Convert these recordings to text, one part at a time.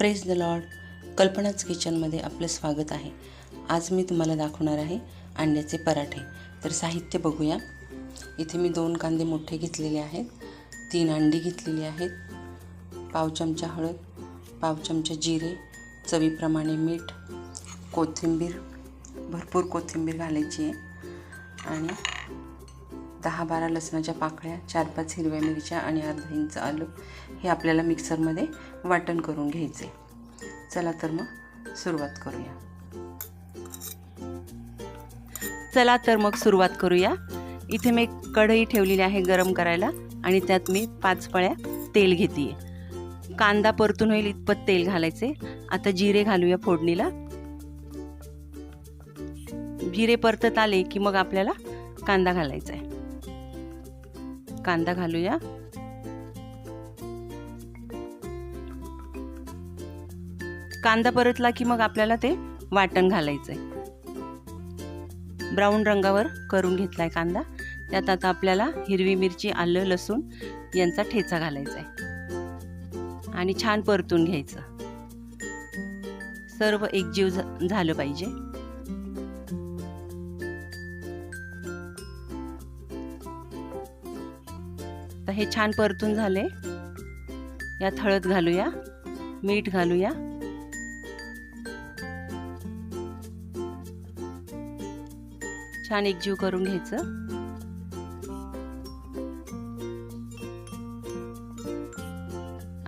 Press the Lord कल्पनाच किचनमध्ये आपलं स्वागत आहे. आज मी तुम्हाला दाखवणार आहे अंड्याचे पराठे. तर साहित्य बघूया. इथे मी दोन कांदे मोठे घेतलेले आहेत. तीन अंडी घेतलेली आहेत. पाव चमचा हळद पाव चमचा जिरे चवीप्रमाणे मीठ कोथिंबीर भरपूर कोथिंबीर घालायची आहे. आणि दहा बारा लसणाच्या पाकळ्या चार पाच हिरव्या मिरच्या आणि अर्धा इंच आलं हे आपल्याला मिक्सरमध्ये वाटण करून घ्यायचे. चला तर मग सुरुवात करूया. चला तर मग सुरुवात करूया. इथे मी कढई ठेवलेली आहे गरम करायला आणि त्यात मी पाच पळ्या तेल घेते कांदा परतून होईल इतपत तेल घालायचे. आता जिरे घालूया फोडणीला. जिरे परतत आले की मग आपल्याला कांदा घालायचा आहे. कांदा घालूया. कांदा परतला की मग आपल्याला ते वाटण घालायचंय. ब्राऊन रंगावर करून घेतलाय कांदा. त्यात आता आपल्याला हिरवी मिरची आलं लसूण यांचा ठेचा घालायचा आहे आणि छान परतून घ्यायचं. सर्व एकजीव झालं पाहिजे. आता हे छान परतून झाले. यात हळद घालूया मीठ घालूया. छान एकजीव करून घ्यायचं.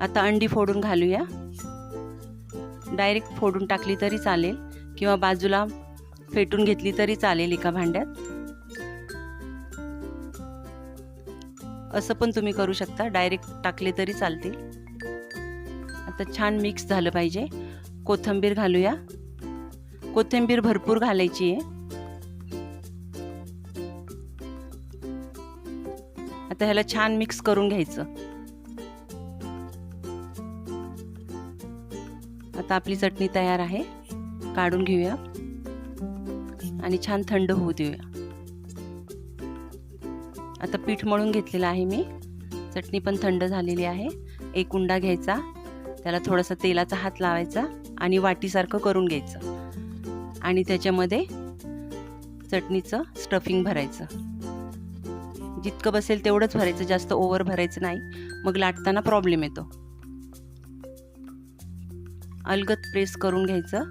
आता अंडी फोडून घालूया. डायरेक्ट फोडून टाकली तरी चालेल किंवा बाजूला फेटून घेतली तरी चालेल एका भांड्यात. असं पण तुम्ही करू शकता. डायरेक्ट टाकले तरी चालतील. आता छान मिक्स झालं पाहिजे. कोथिंबीर घालूया. कोथिंबीर भरपूर घालायची आहे. आता ह्याला छान मिक्स करून घ्यायचं. आता आपली चटणी तयार आहे. काढून घेऊया. आणि छान थंड होऊ देऊया. आता पीठ मळून घेतलेलं आहे मी. चटणी पण थंड झालेली आहे. एक उंडा घ्यायचा. त्याला थोडासा तेलाचा हात लावायचा आणि वाटीसारखं करून घ्यायचं. आणि त्याच्यामध्ये चटणीचं स्टफिंग भरायचं. जितकं बसेल तेवढंच भरायचं. जास्त ओव्हर भरायचं नाही. मग लाटताना प्रॉब्लेम येतो. अलगत प्रेस करून घ्यायचं.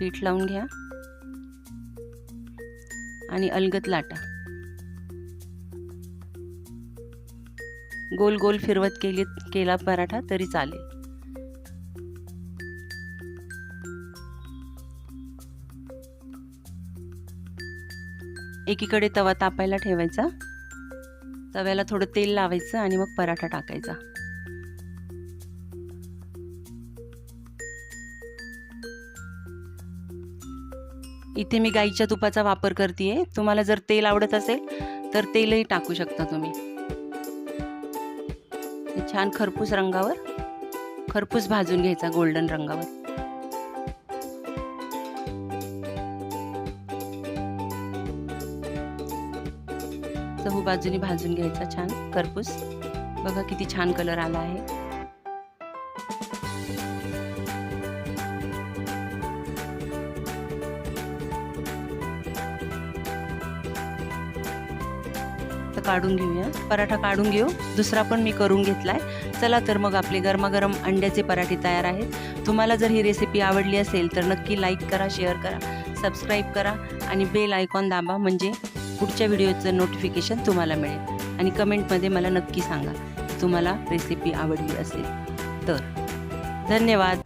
पीठ लावून घ्या. आणि अलगत लाटा. गोल गोल फिरवत केली केला पराठा तरी चालेल. एकीकडे तवा तापायला ठेवायचा. तव्याला थोडं तेल लावायचं आणि मग पराठा टाकायचा. इथे मी गाईच्या तुपाचा वापर करते तुम्हाला जर तेल आवडत असेल तर तेलही टाकू शकता तुम्ही. ते छान खरपूस रंगावर खरपूस भाजून घ्यायचा गोल्डन रंगावर. चहू बाजूनी भाजून घ्यायचा छान खरपूस. बघा किती छान कलर आला आहे. काढून घेऊया. पराठा काढून घेऊ. दुसरा पण मी करून घेतलाय. चला तर मग आपले गरमागरम अंड्याचे पराठे तयार आहेत. तुम्हाला जर ही रेसिपी आवडली असेल तर नक्की लाईक करा शेअर करा सबस्क्राईब करा आणि बेल आयकॉन दाबा म्हणजे पुढच्या व्हिडिओचं नोटिफिकेशन तुम्हाला मिळेल. आणि कमेंटमध्ये मला नक्की सांगा तुम्हाला रेसिपी आवडली असेल तर. धन्यवाद.